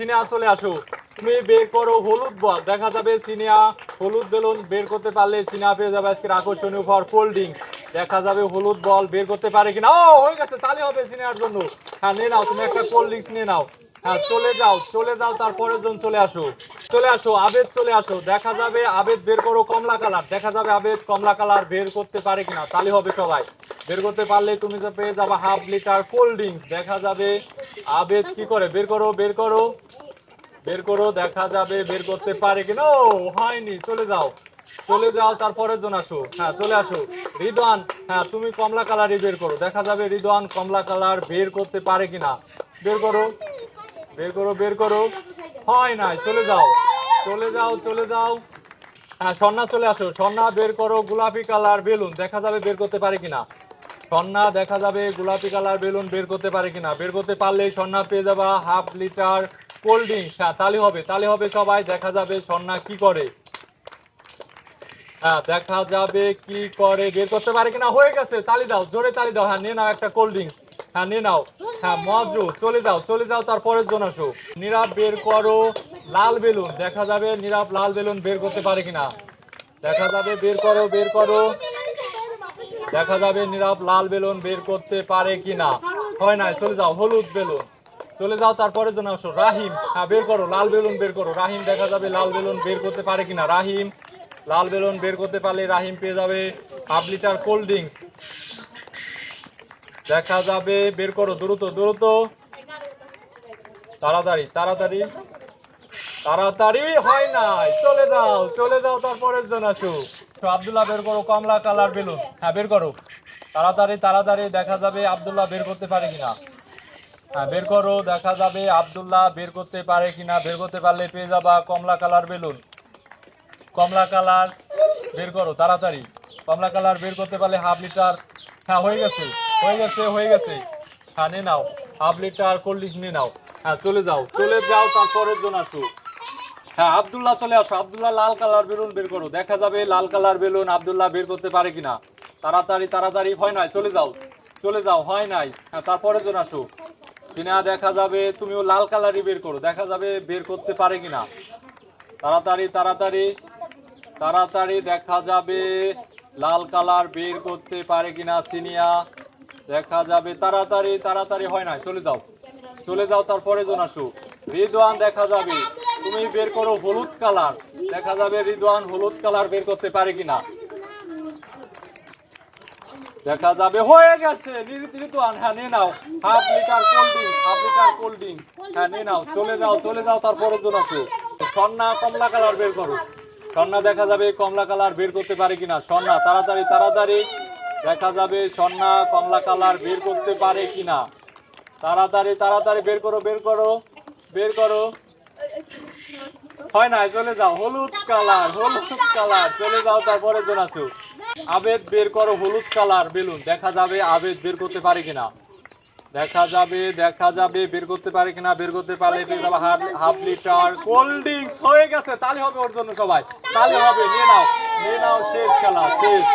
সিনিয়া চলে আসো। তুমি বের করো হলুদ বল। দেখা যাবে সিনিয়া হলুদ বেলুন বের করতে পারলে সিনিয়া পেয়ে যাবে আজকের আকর্ষণীয় ফর ড্রিঙ্কস দেখা যাবে হলুদ বল বের করতে পারে কিনা। ও, হয়ে গেছে তাহলে হবে সিনিয়ার জন্য। হ্যাঁ নিয়ে নাও, তুমি একটা কোল্ড ড্রিঙ্কস নিয়ে নাও। হ্যাঁ চলে যাও চলে যাও, তারপরের জন চলে আসো। চলে আসো, আবেদ চলে আসো। দেখা যাবে আবেদ বের করো কমলা কালার। দেখা যাবে আবেদ কমলা কালার বের করতে পারে কিনা। তাহলে হবে সবাই। বের করতে পারলে তুমি পেয়ে যাবে হাফ লিটার কোল্ড ড্রিঙ্কস দেখা যাবে আবেদ কি করে? বের করো বের করো। বের করো, দেখা যাবে বের করতে পারে কিনা। ও, হয়নি, চলে যাও। চলে যাও তারপরের জন আসো। হ্যাঁ চলে আসো। রিদওয়ান হ্যাঁ তুমি কমলা কালারই বের করো। দেখা যাবে রিদওয়ান কমলা কালার বের করতে পারে কিনা। বের করো। বের করো বের করো। হয় নাই, চলে যাও। চলে যাও চলে যাও। হ্যাঁ সন্না চলে আসো। সন্না বের করো গোলাপি কালার বেলুন। দেখা যাবে বের করতে পারে কিনা। সন্না দেখা যাবে গোলাপি কালার বেলুন বের করতে পারে কিনা। বের করতে পারলে সন্না পেয়ে যাবা হাফ লিটার কোল্ড ড্রিঙ্কস হ্যাঁ তাহলে হবে তাহলে হবে সবাই, দেখা যাবে সন্না কি করে। হ্যাঁ দেখা যাবে কি করে, বের করতে পারে কিনা, হয়ে গেছে, তালি দাও, জোরে তালি দাও হ্যাঁ নিয়ে নাও একটা কোল্ড ড্রিঙ্কস হ্যাঁ নিয়ে নাও হ্যাঁ মজু, চলে যাও চলে যাও তারপরের জন আসো। নীরব, বের করো, লাল বেলুন, দেখা যাবে নীরব লাল বেলুন বের করতে পারে কিনা। দেখা যাবে বের করো বের করো, দেখা যাবে নীরব লাল বেলুন বের করতে পারে কিনা। হয় না চলে যাও, হলুদ বেলুন। চলে যাও তারপরে জন আসো। রাহিম হ্যাঁ বের করো, লাল বেলুন বের করো। রাহিম, দেখা যাবে লাল বেলুন বের করতে পারে কিনা? রাহিম, লাল বেলুন বের করতে পারলে রাহিম পেয়ে যাবে হাফ লিটার কোল্ড ড্রিঙ্কস। দেখা যাবে, বের করো, দ্রুত দ্রুত। তাড়াতাড়ি তাড়াতাড়ি। তাড়াতাড়ি হয় নাই। চলে যাও চলে যাও, তারপরের জন আসো। তো আব্দুল্লাহ, বের করো, কমলা কালার বেলুন। হ্যাঁ বের করো। তাড়াতাড়ি তাড়াতাড়ি, দেখা যাবে আবদুল্লাহ বের করতে পারে কিনা? বের করো, দেখা যাবে আব্দুল্লাহ বের করতে পারে কিনা, বের করতে পারলে পেয়ে যাবা কমলা কালার বেলুন। কমলা কালার বের করো, তাড়াতাড়ি। কমলা কালার বের করতে পারলে হাফ লিটার হ্যাঁ হয়ে গেছে হয়ে গেছে হয়ে গেছে। হ্যাঁ নিয়ে নাও, হাফ লিটার কোল্ড নিয়ে নাও। হ্যাঁ চলে যাও চলে যাও, তারপরের জন আসো। হ্যাঁ আব্দুল্লাহ চলে আসো, আবদুল্লাহ লাল কালার বেলুন বের করো, দেখা যাবে লাল কালার বেলুন আবদুল্লাহ বের করতে পারে কিনা। তাড়াতাড়ি তাড়াতাড়ি হয় নাই, চলে যাও চলে যাও হয় নাই। হ্যাঁ তারপরের জন আসো। সিনেমা দেখা যাবে তুমিও লাল কালারই বের করো। দেখা যাবে বের করতে পারে কিনা। তাড়াতাড়ি তাড়াতাড়ি তাড়াতাড়ি দেখা যাবে লাল কালার বের করতে পারে কিনা সিনিয়া। দেখা যাবে তাড়াতাড়ি তাড়াতাড়ি হয় না চলে যাও। চলে যাও, তারপরে জন আসো। রিদওয়ান, দেখা যাবে তুমি বের করো হলুদ কালার। দেখা যাবে রিদওয়ান হলুদ কালার বের করতে পারে কিনা। দেখা যাবে, হয়ে গেছে। রিদওয়ান হ্যাঁ নিয়ে নাও। Half litre cold drink half litre cold drink হ্যাঁ নিয়ে নাও। চলে যাও চলে যাও তারপরে জন আসো। সন্না কমলা কালার বের করো। সন্না দেখা যাবে কমলা কালার বের করতে পারে কিনা। সন্না, তাড়াতাড়ি তাড়াতাড়ি। দেখা যাবে সন্না কমলা কালার বের করতে পারে কিনা। তাড়াতাড়ি তাড়াতাড়ি, বের করো বের করো বের করো। হয় না চলে যাও। হলুদ কালার হলুদ কালার। চলে যাও তারপরে জন আসো। আবেদ বের করো হলুদ কালার বেলুন। দেখা যাবে আবেদ বের করতে পারে কিনা। দেখা যাবে দেখা যাবে বের করতে পারে কিনা, বের করতে পারলে হাফ লিটার কোল্ড ড্রিঙ্কস। হয়ে গেছে তাহলে হবে ওর জন্য সবাই। তাহলে হবে, নিয়ে নাও। নিয়ে নাও, শেষ খেলা, শেষ।